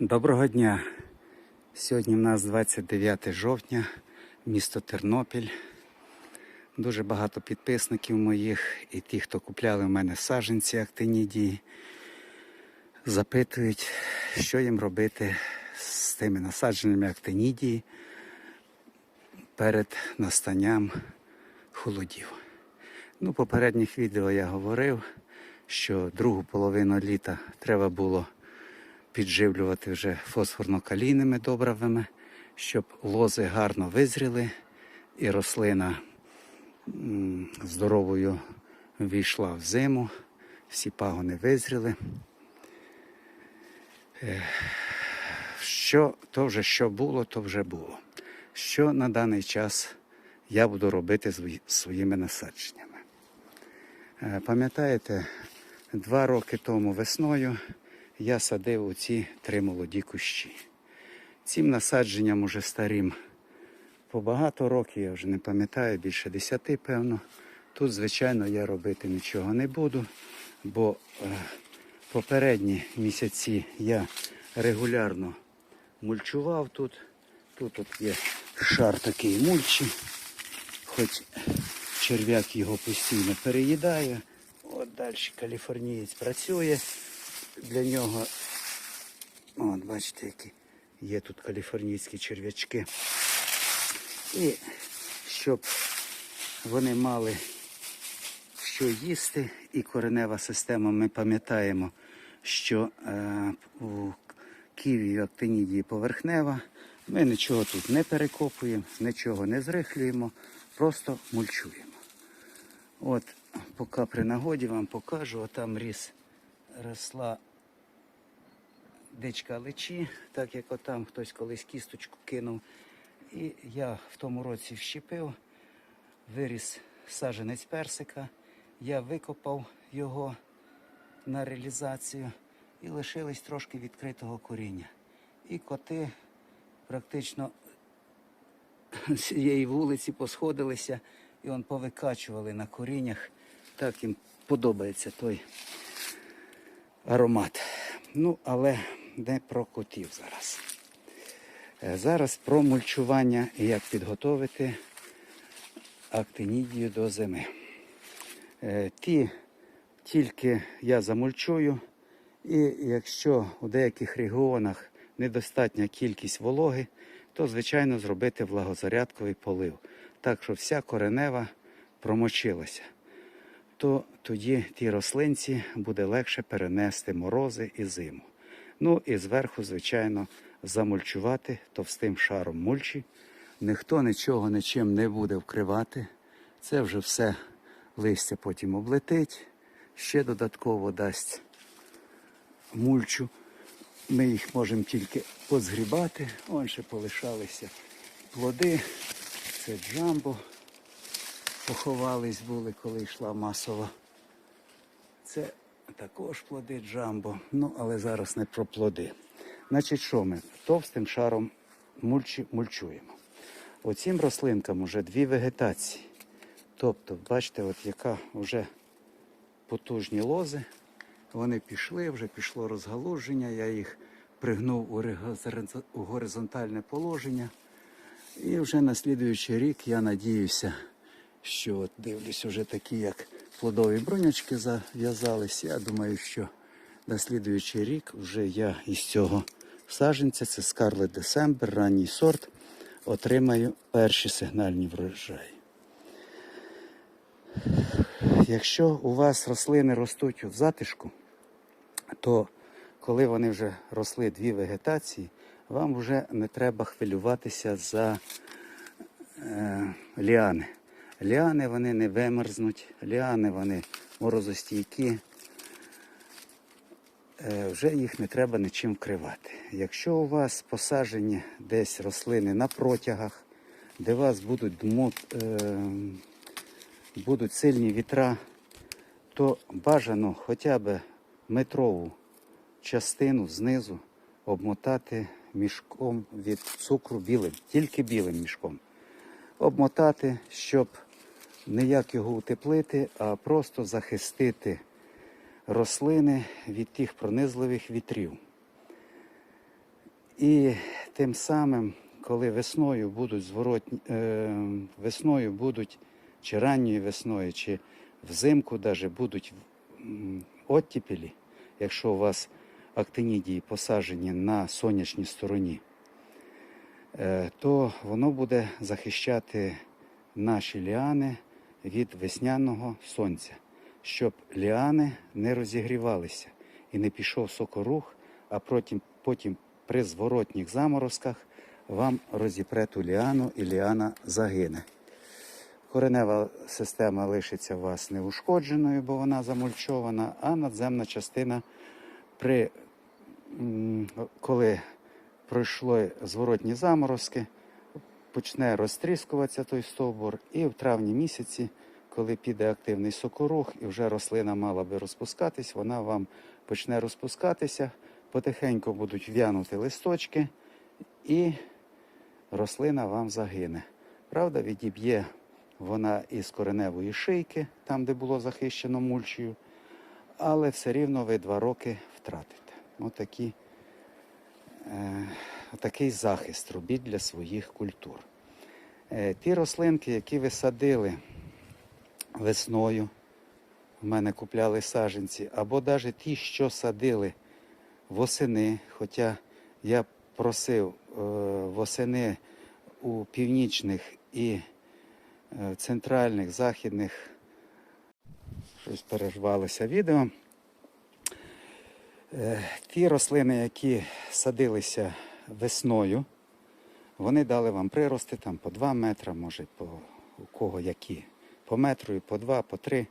Доброго дня. Сьогодні в нас 29 жовтня, місто Тернопіль. Дуже багато підписників моїх і ті, хто купляли в мене саджанці актинідії, запитують, що їм робити з тими насадженнями актинідії перед настанням холодів. Ну, попередніх відео я говорив, що другу половину літа треба було підживлювати вже фосфорно-калійними добривами, щоб лози гарно визріли і рослина здоровою війшла в зиму, всі пагони визріли. Е, Що то вже що було, то вже було. Що на даний час я буду робити з своїми насадженнями? Е, Пам'ятаєте, два роки тому весною я садив оці три молоді кущі. Цим насадженням уже старим по багато років, я вже не пам'ятаю, більше десяти, певно. Тут, звичайно, я робити нічого не буду, бо е, попередні місяці я регулярно мульчував тут. Тут от є шар такий мульчі, хоч черв'як його постійно переїдає. От далі каліфорнієць працює. Для нього, от бачите, які є тут каліфорнійські черв'ячки. І щоб вони мали що їсти, і коренева система, ми пам'ятаємо, що е, у ківі актинідії поверхнева. Ми нічого тут не перекопуємо, нічого не зрихлюємо, просто мульчуємо. От, поки при нагоді вам покажу, отам ріс росла дичка личі, так як отам хтось колись кісточку кинув. І я в тому році вщепив, виріс саджанець персика, я викопав його на реалізацію і лишилось трошки відкритого коріння. І коти практично з цієї вулиці посходилися і он повикачували на коріннях. Так їм подобається той аромат. Ну, але не про котів зараз. Е, Зараз про мульчування і як підготовити актинідію до зими. Е, Ті тільки я замульчую, і якщо у деяких регіонах недостатня кількість вологи, то звичайно зробити влагозарядковий полив, так що вся коренева промочилася. То тоді ті рослинці буде легше перенести морози і зиму. Ну і зверху, звичайно, замульчувати товстим шаром мульчі. Ніхто нічого нічим не буде вкривати. Це вже все листя потім облетить, ще додатково дасть мульчу. Ми їх можемо тільки позгрібати. Вон ще полишалися плоди. Це джамбо. Поховались були, коли йшла масово. Це також плоди джамбо. Ну, але зараз не про плоди. Значить, що ми товстим шаром мульчі, мульчуємо. Оцім рослинкам вже дві вегетації. Тобто, бачите, от яка вже потужні лози. Вони пішли, вже пішло розгалуження. Я їх пригнув у горизонтальне положення. І вже на слідуючий рік я надіюся, що от дивлюсь, вже такі, як плодові бронячки зав'язались. Я думаю, що на слідуючий рік вже я із цього саженця, це Scarlet December, ранній сорт, отримаю перші сигнальні врожаї. Якщо у вас рослини ростуть в затишку, то коли вони вже росли дві вегетації, вам вже не треба хвилюватися за е, ліани. Ліани вони не вимерзнуть, ліани вони морозостійкі. Е, вже їх не треба нічим вкривати. Якщо у вас посаджені десь рослини на протягах, де вас будуть, дмут, е, будуть сильні вітра, то бажано хоча б метрову частину знизу обмотати мішком від цукру білим, тільки білим мішком. Обмотати, щоб не як його утеплити, а просто захистити рослини від тих пронизливих вітрів. І тим самим, коли весною будуть зворотні, е, весною будуть, чи ранньою весною, чи взимку даже будуть м, оттепелі, якщо у вас актинідії посаджені на сонячній стороні, е, то воно буде захищати наші ліани від весняного сонця, щоб ліани не розігрівалися і не пішов сокорух, а потім, потім при зворотніх заморозках вам розіпре ту ліану і ліана загине. Коренева система лишиться у вас неушкодженою, бо вона замульчована, а надземна частина, при, коли пройшли зворотні заморозки, почне розтріскуватися той стовбур, і в травні місяці, коли піде активний сокорух, і вже рослина мала би розпускатись, вона вам почне розпускатися, потихеньку будуть в'янути листочки, і рослина вам загине. Правда, відіб'є вона із кореневої шийки, там, де було захищено мульчею, але все рівно ви два роки втратите. Отакі, е, такий захист робіть для своїх культур. Е, ті рослинки, які ви садили весною, в мене купляли саджанці, або навіть ті, що садили восени, хоча я просив е, восени у північних і е, центральних, західних, щось перервалося відео. Ті рослини, які садилися весною, вони дали вам прирости там по 2 метри, може по у кого які, по метру, і по 2, по 3.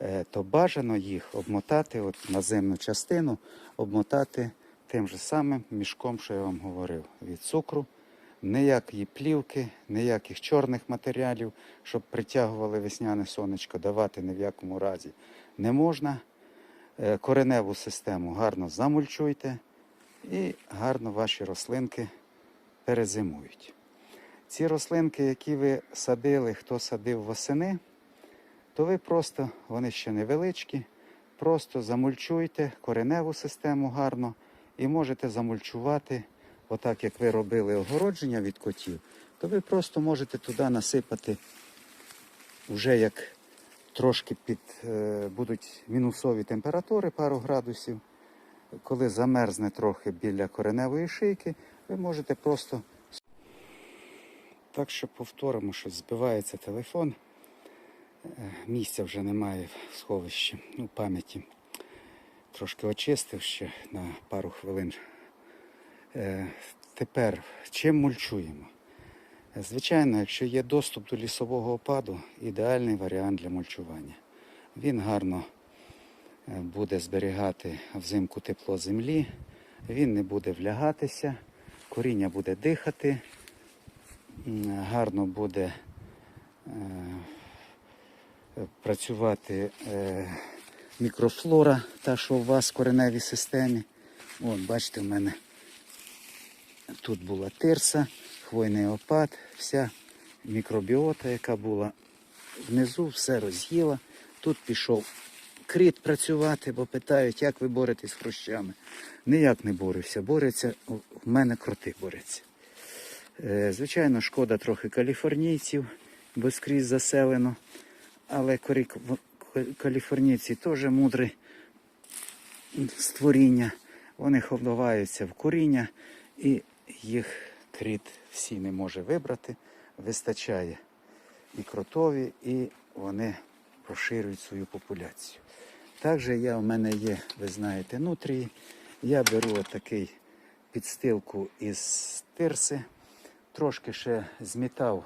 Е, То бажано їх обмотати, от наземну частину, обмотати тим же самим мішком, що я вам говорив, від цукру. Ніякої плівки, ніяких чорних матеріалів, щоб притягували весняне сонечко, давати ні в якому разі не можна. Е, Кореневу систему гарно замульчуйте і гарно ваші рослинки перезимують. Ці рослинки, які ви садили, хто садив восени, то ви просто, вони ще невеличкі, просто замульчуйте кореневу систему гарно і можете замульчувати, отак як ви робили огородження від котів, то ви просто можете туди насипати вже як трошки під е, будуть мінусові температури, пару градусів. Коли замерзне трохи біля кореневої шийки, ви можете просто. Так що повторимо, що збивається телефон. Е, Місця вже немає в сховищі, ну, пам'яті. Трошки очистив ще на пару хвилин. Е, Тепер чим мульчуємо? Е, Звичайно, якщо є доступ до лісового опаду, ідеальний варіант для мульчування. Він гарно буде зберігати взимку тепло землі, він не буде влягатися, коріння буде дихати, гарно буде е, працювати е, мікрофлора, та, що у вас в кореневій системі. От, бачите, в мене тут була тирса, хвойний опад, вся мікробіота, яка була внизу, все роз'їла. Тут пішов кріт працювати, бо питають, як ви боретесь з хрущами. Ніяк не борився. Бореться, в мене кроти борються. Е, Звичайно, шкода трохи каліфорнійців, бо скрізь заселено. Але корі- каліфорнійці теж мудрі створіння. Вони ховдуваються в коріння і їх кріт всі не може вибрати. Вистачає і кротові, і вони розширюють свою популяцію. Також я, в мене є, ви знаєте, нутрії. Я беру отакий підстилку із тирси, трошки ще змітав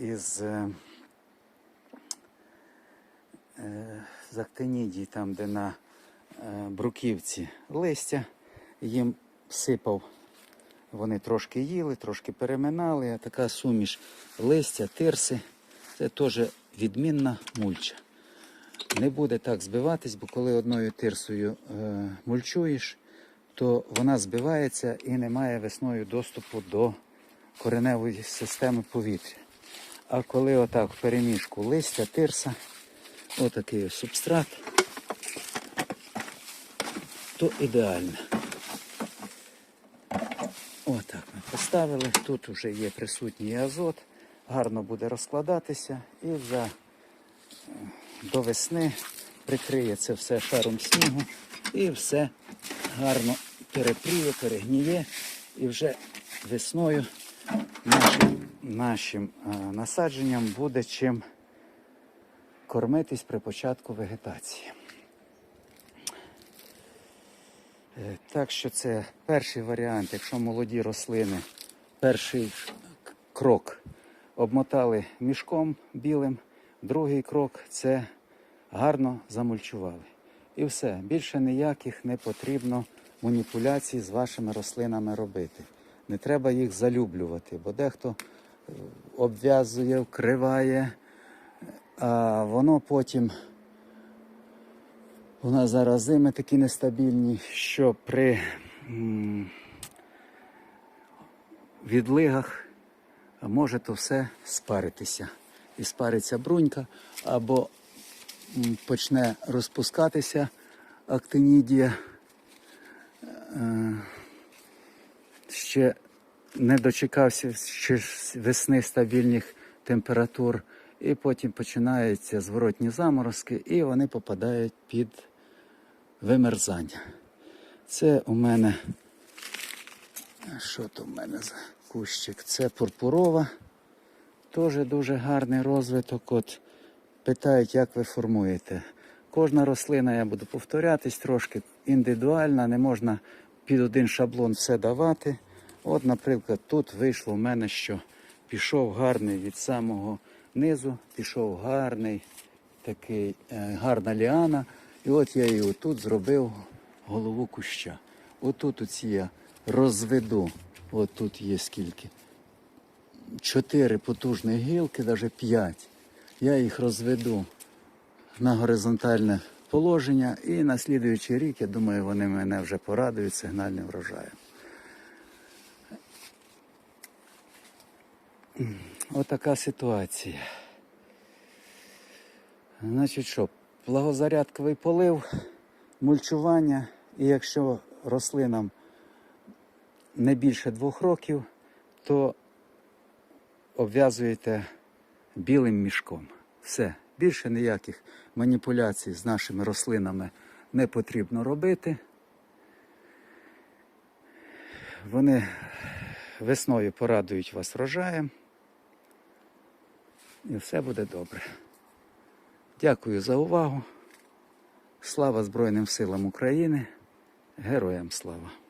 із е, е, з там, де на е, бруківці листя, їм сипав. Вони трошки їли, трошки переминали, а така суміш листя, тирси. Це теж відмінна мульча. Не буде так збиватись, бо коли одною тирсою е, мульчуєш, то вона збивається і не має весною доступу до кореневої системи повітря. А коли отак в переміжку листя, тирса, отакий субстрат, то ідеально. Отак ми поставили. Тут вже є присутній азот, гарно буде розкладатися і е, до весни прикриє це все шаром снігу і все гарно перепріє, перегніє. І вже весною нашим, нашим насадженням буде чим кормитись при початку вегетації. Е, Так що це перший варіант, якщо молоді рослини, перший крок обмотали мішком білим, другий крок це гарно замульчували. І все, більше ніяких не потрібно маніпуляцій з вашими рослинами робити. Не треба їх залюблювати, бо дехто е, обв'язує, вкриває, а воно потім у нас зараз зими такі нестабільні, що при відлигах може то все спаритися. І спариться брунька, або почне розпускатися актинідія. Е, Ще не дочекався ще весни стабільних температур, і потім починаються зворотні заморозки, і вони попадають під вимерзання. Це у мене. Що то в мене за кущик? Це пурпурова. Теж дуже гарний розвиток. От питають, як ви формуєте. Кожна рослина, я буду повторятись, трошки індивідуальна, не можна під один шаблон все давати. От, наприклад, тут вийшло в мене, що пішов гарний від самого низу, пішов гарний такий, е, гарна ліана. І от я її отут зробив голову куща. Отут оці я розведу. От тут є скільки. Чотири потужні гілки, навіть п'ять. Я їх розведу на горизонтальне положення і на слідуючий рік, я думаю, вони мене вже порадують сигнальним врожаєм. Отака ситуація. Значить що, благозарядковий полив, мульчування, і якщо рослинам не більше двох років, то обв'язуєте білим мішком. Все. Більше ніяких маніпуляцій з нашими рослинами не потрібно робити. Вони весною порадують вас врожаєм. І все буде добре. Дякую за увагу. Слава Збройним силам України. Героям слава!